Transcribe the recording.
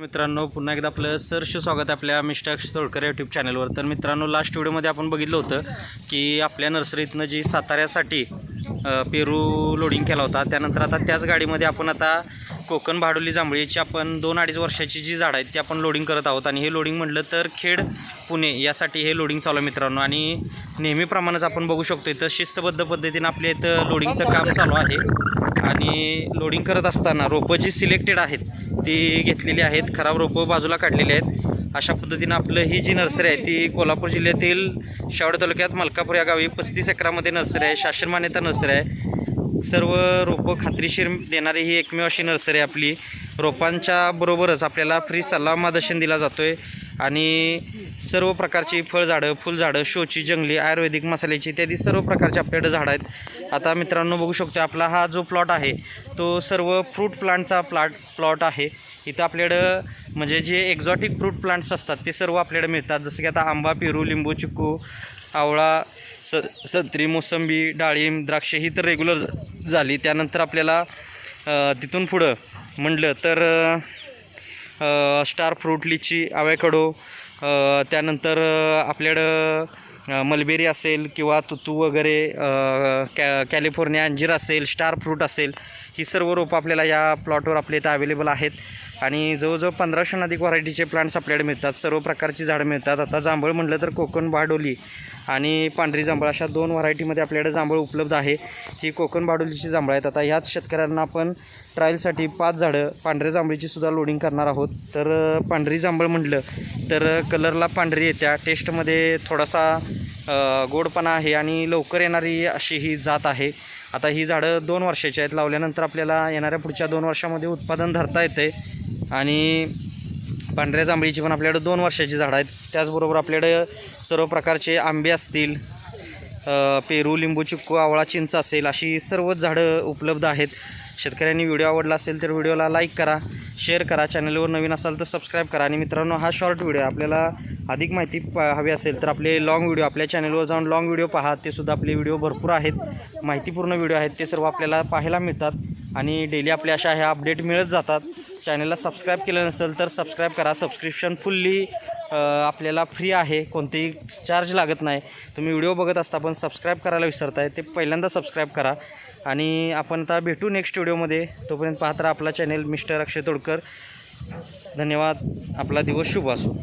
मित्रांनो पुन्हा एकदा आपलं सरश स्वागत आहे आपल्या मिस्टर अक्षय तोडकर यूट्यूब चॅनलवर तर मित्रांनो लास्ट व्हिडिओमध्ये आपण बघितलं होतं की आपल्या नर्सरीतनं जी साताऱ्यासाठी पेरू लोडिंग केला होता त्यानंतर आता त्याच गाडीमध्ये आपण आता कोकण भाडोली जांभळीची आपण दोन अडीच वर्षाची जी झाडं आहेत ती आपण लोडिंग करत आहोत. आणि हे लोडिंग म्हटलं तर खेड पुणे यासाठी हे लोडिंग चालू आहे मित्रांनो. आणि नेहमीप्रमाणेच आपण बघू शकतो इथं शिस्तबद्ध पद्धतीनं आपल्या इथं लोडिंगचं काम चालू आहे. आणि लोडिंग करत असताना रोपं जी सिलेक्टेड आहेत ती घेतलेली आहेत खराब रोपं बाजूला काढलेली आहेत. अशा पद्धतीनं आपलं ही जी नर्सरी आहे ती कोल्हापूर जिल्ह्यातील शेवड तालुक्यात मलकापूर या गावी पस्तीस एकरामध्ये नर्सरी आहे शासन मान्यता नर्सरी आहे. सर्व रोपं खात्रीशीर देणारी ही एकमेव अशी नर्सरी आहे आपली. रोपांच्या बरोबरच आपल्याला फ्री सल्ला मार्गदर्शन दिला जातो आहे आणि सर्व प्रकारची फळझाडं फुलझाडं शोची जंगली आयुर्वेदिक मसाल्याची इत्यादी सर्व प्रकारचे आपल्याकडे झाडं आहेत. आता मित्रांनो बघू शकतो आपला हा जो प्लॉट आहे तो सर्व फ्रूट प्लांटचा प्लॉट प्लॉट आहे. इथं आपल्याकडं म्हणजे जे एक्झॉटिक फ्रूट प्लांट्स असतात ते सर्व आपल्याकडे मिळतात. जसं की आता आंबा पेरू लिंबू चिक्कू आवळा स संत्री मोसंबी डाळिंब द्राक्ष ही तर रेग्युलर झाली. त्यानंतर आपल्याला तिथून पुढं म्हटलं तर स्टार फ्रूट लिची आव्याकडो त्यानंतर आपल्याकडं मलबेरी असेल किंवा तुतू वगैरे कॅ कॅलिफोर्निया अंजीर असेल स्टार फ्रूट असेल ही सर्व रोपं आपल्याला या प्लॉटवर आपल्या इथं अवेलेबल आहेत. आणि जवळजवळ पंधराशेहून अधिक व्हरायटीचे प्लांट्स आपल्याकडे मिळतात. सर्व प्रकारची झाडं मिळतात. आता जांभळ म्हटलं तर कोकण बारडोली आणि पांढरी जांभळ अशा दोन व्हरायटीमध्ये आपल्याकडे जांभळ उपलब्ध आहे. ही कोकण बाडुलीची जांभळं आहेत. आता ह्याच शेतकऱ्यांना आपण ट्रायलसाठी पाच झाडं पांढऱ्या जांभळीची सुद्धा लोडिंग करणार आहोत. तर पांढरी जांभळ म्हटलं तर कलरला पांढरी येत्या. टेस्टमध्ये थोडासा गोडपणा आहे आणि लवकर येणारी अशी ही जात आहे. आता ही झाडं दोन वर्षाची आहेत. लावल्यानंतर आपल्याला येणाऱ्या पुढच्या दोन वर्षामध्ये उत्पादन धरता येते आणि पांढऱ्या जांभळीची पण आपल्याकडे दोन वर्षाची झाडं आहेत. त्याचबरोबर आपल्याकडे सर्व प्रकारचे आंबे असतील पेरू लिंबू चिक्कू आवळा चिंच असेल अशी सर्वच झाडं उपलब्ध आहेत. शेतकऱ्यांनी व्हिडिओ आवडला असेल तर व्हिडिओला लाईक करा शेअर करा चॅनलवर नवीन असाल तर सबस्क्राईब करा. आणि मित्रांनो हा शॉर्ट व्हिडिओ आपल्याला अधिक माहिती हवी असेल तर आपले लॉंग व्हिडिओ आपल्या चॅनलवर जाऊन लॉंग व्हिडिओ पहा. ते सुद्धा आपले व्हिडिओ भरपूर आहेत. माहितीपूर्ण व्हिडिओ आहेत. ते सर्व आपल्याला पाहायला मिळतात. आणि डेली आपल्या अशा ह्या अपडेट मिळत जातात. चॅनलला सबस्क्राईब केलं नसेल तर सबस्क्राईब करा. सबस्क्रिप्शन फुल्ली आपल्याला फ्री आहे. कोणतेही चार्ज लागत नाही. तुम्ही व्हिडिओ बघत असता पण सबस्क्राईब करायला विसरताय ते पहिल्यांदा सबस्क्राईब करा. आणि आपण आता भेटू नेक्स्ट व्हिडिओमध्ये तोपर्यंत पाहत राहा आपला चॅनेल मिस्टर अक्षय तोडकर. धन्यवाद. आपला दिवस शुभ असो.